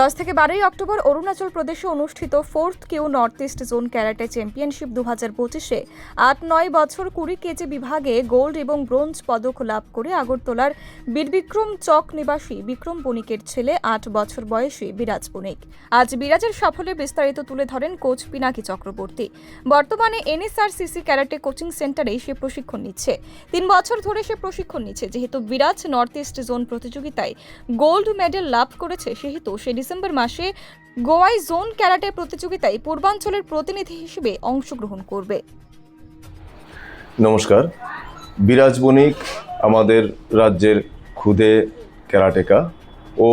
দশ থেকে বারোই অক্টোবর অরুণাচল প্রদেশে অনুষ্ঠিত fourth Q north east zone karate championship দু হাজার পঁচিশে। আট নয় বছর কুড়ি কেজি বিভাগে গোল্ড এবং ব্রোঞ্জ পদক লাভ করে আগরতলার বীরবিক্রম চক নিবাসী বিক্রম বণিকের ছেলে আট বছর বয়সী বিরাজ বণিক। আজ বিরাজের সাফল্যে বিস্তারিত তুলে ধরেন কোচ পিনাকি চক্রবর্তী। বর্তমানে এনএসআরসিসি ক্যারাটে কোচিং সেন্টারে সে প্রশিক্ষণ নিচ্ছে। তিন বছর ধরে সে প্রশিক্ষণ নিচ্ছে। যেহেতু বিরাজ নর্থ ইস্ট জোন প্রতিযোগিতায় গোল্ড মেডেল লাভ করেছে, সেহেতু সে ডিসেম্বর মাসে গোয়ায় জোন ক্যারাটে প্রতিযোগিতায় পূর্বাঞ্চলের প্রতিনিধি হিসেবে অংশগ্রহণ করবে। নমস্কার। বিরাজ বণিক আমাদের রাজ্যের খুদে ক্যারাটেকা ও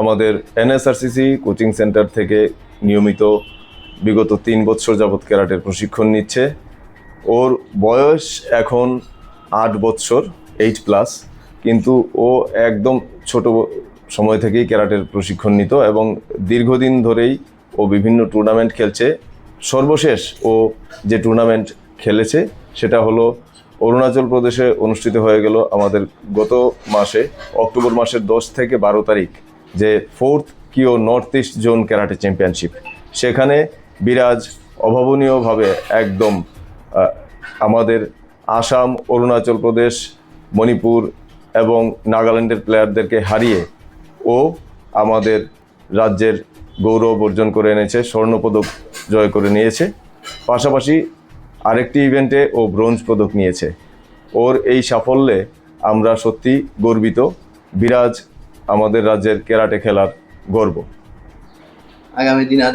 আমাদের এনএসআরসিসি কোচিং সেন্টার থেকে নিয়মিত বিগত তিন বছর যাবৎ ক্যারাটের প্রশিক্ষণ নিচ্ছে। ওর বয়স এখন আট বৎসর এইট প্লাস কিন্তু ও একদম ছোট সময় থেকেই ক্যারাটের প্রশিক্ষণ নিত এবং দীর্ঘদিন ধরেই ও বিভিন্ন টুর্নামেন্ট খেলছে। সর্বশেষ ও যে টুর্নামেন্ট খেলেছে, সেটা হলো অরুণাচল প্রদেশে অনুষ্ঠিত হয়ে গেল আমাদের গত মাসে, অক্টোবর মাসের দশ থেকে বারো তারিখ, যে ফোর্থ কিও north east zone karate championship সেখানে বিরাজ অভাবনীয়ভাবে একদম আমাদের আসাম, অরুণাচল প্রদেশ, মণিপুর এবং নাগাল্যান্ডের প্লেয়ারদেরকে হারিয়ে ও আমাদের রাজ্যের গৌরব অর্জন করে এনেছে স্বর্ণপদক জয় করে নিয়েছে। পাশাপাশি আরেকটি ইভেন্টে ও ব্রোঞ্জ পদক নিয়েছে। ওর এই সাফল্যে আমরা সত্যি গর্বিত। বিরাজ আমাদের রাজ্যের ক্যারাটে খেলার গর্ব। আগামী দিন আর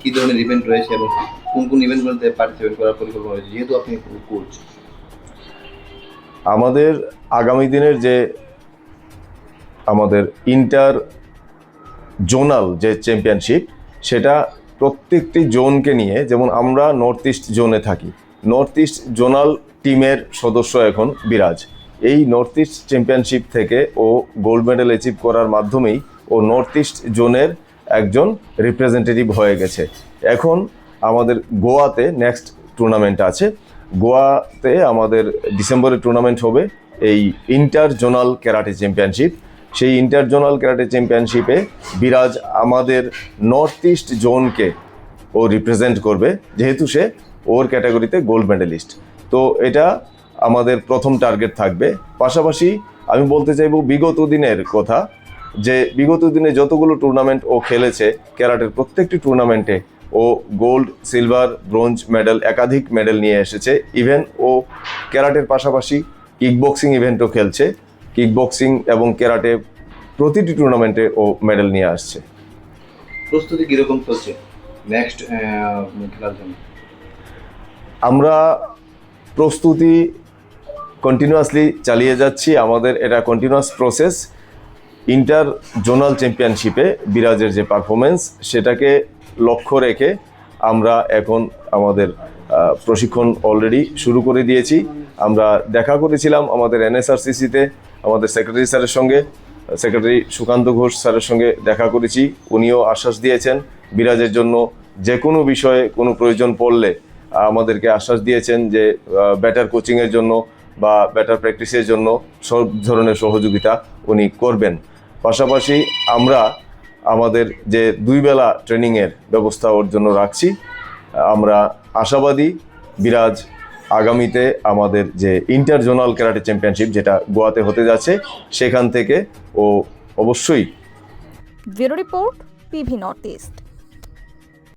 কি ধরনের ইভেন্ট রয়েছে এবং কোন কোন ইভেন্টগুলোতে পার্টিসিপেট করার পরিকল্পনা রয়েছে? যেহেতু আপনি কোচ আমাদের আগামী দিনের যে আমাদের ইন্টার জোনাল যে চ্যাম্পিয়নশিপ সেটা প্রত্যেকটি জোনকে নিয়ে, যেমন আমরা নর্থ ইস্ট জোনে থাকি নর্থ ইস্ট জোনাল টিমের সদস্য এখন বিরাজ। এই নর্থ ইস্ট চ্যাম্পিয়নশিপ থেকে ও গোল্ড মেডেল অ্যাচিভ করার মাধ্যমেই ও নর্থ ইস্ট জোনের একজন রিপ্রেজেন্টেটিভ হয়ে গেছে। এখন আমাদের গোয়াতে নেক্সট টুর্নামেন্ট আছে। গোয়াতে আমাদের ডিসেম্বরে টুর্নামেন্ট হবে এই ইন্টার জোনাল ক্যারাটে চ্যাম্পিয়নশিপ সেই ইন্টার জোনাল ক্যারাটে চ্যাম্পিয়নশিপে বিরাজ আমাদের নর্থ ইস্ট জোনকে ও রিপ্রেজেন্ট করবে, যেহেতু সে ওর ক্যাটাগরিতে গোল্ড মেডেলিস্ট তো এটা আমাদের প্রথম টার্গেট থাকবে। পাশাপাশি আমি বলতে চাইব বিগত দিনের কথা, যে বিগত দিনে যতগুলো টুর্নামেন্ট ও খেলেছে, ক্যারাটের প্রত্যেকটি টুর্নামেন্টে ও গোল্ড সিলভার ব্রোঞ্জ মেডেল একাধিক মেডেল নিয়ে এসেছে। ইভেন ও ক্যারাটের পাশাপাশি কিকবক্সিং ইভেন্টও খেলছে। কিকবক্সিং এবং ক্যারাটে প্রতিটি টুর্নামেন্টে ও মেডেল নিয়ে আসছে। প্রস্তুতি কীরকম চলছে? নেক্সট খেলার জন্য। আমরা প্রস্তুতি কন্টিনিউয়াসলি চালিয়ে যাচ্ছি। আমাদের এটা কন্টিনিউয়াস প্রসেস ইন্টার জোনাল চ্যাম্পিয়নশিপে বিরাজের যে পারফরমেন্স সেটাকে লক্ষ্য রেখে আমরা এখন আমাদের প্রশিক্ষণ অলরেডি শুরু করে দিয়েছি। আমরা দেখা করেছিলাম আমাদের এনএসআরসিসিতে, আমাদের সেক্রেটারি স্যারের সঙ্গে সেক্রেটারি সুকান্ত ঘোষ স্যারের সঙ্গে দেখা করেছি। উনিও আশ্বাস দিয়েছেন, বিরাজের জন্য যে কোনো বিষয়ে কোনো প্রয়োজন পড়লে আমাদেরকে আশ্বাস দিয়েছেন যে ব্যাটার কোচিংয়ের জন্য বা ব্যাটার প্র্যাকটিসের জন্য সব ধরনের সহযোগিতা উনি করবেন। পাশাপাশি আমরা আমাদের যে দুই বেলা ট্রেনিংয়ের ব্যবস্থা ওর জন্য রাখছি। আমরা আশাবাদী বিরাজ আগামীতে আমাদের যে ইন্টার জোনাল ক্যারাটে চ্যাম্পিয়নশিপ যেটা গোয়াতে হতে যাচ্ছে, সেখান থেকে ও অবশ্যই রিপোর্ট পিভি নর্থ ইস্ট।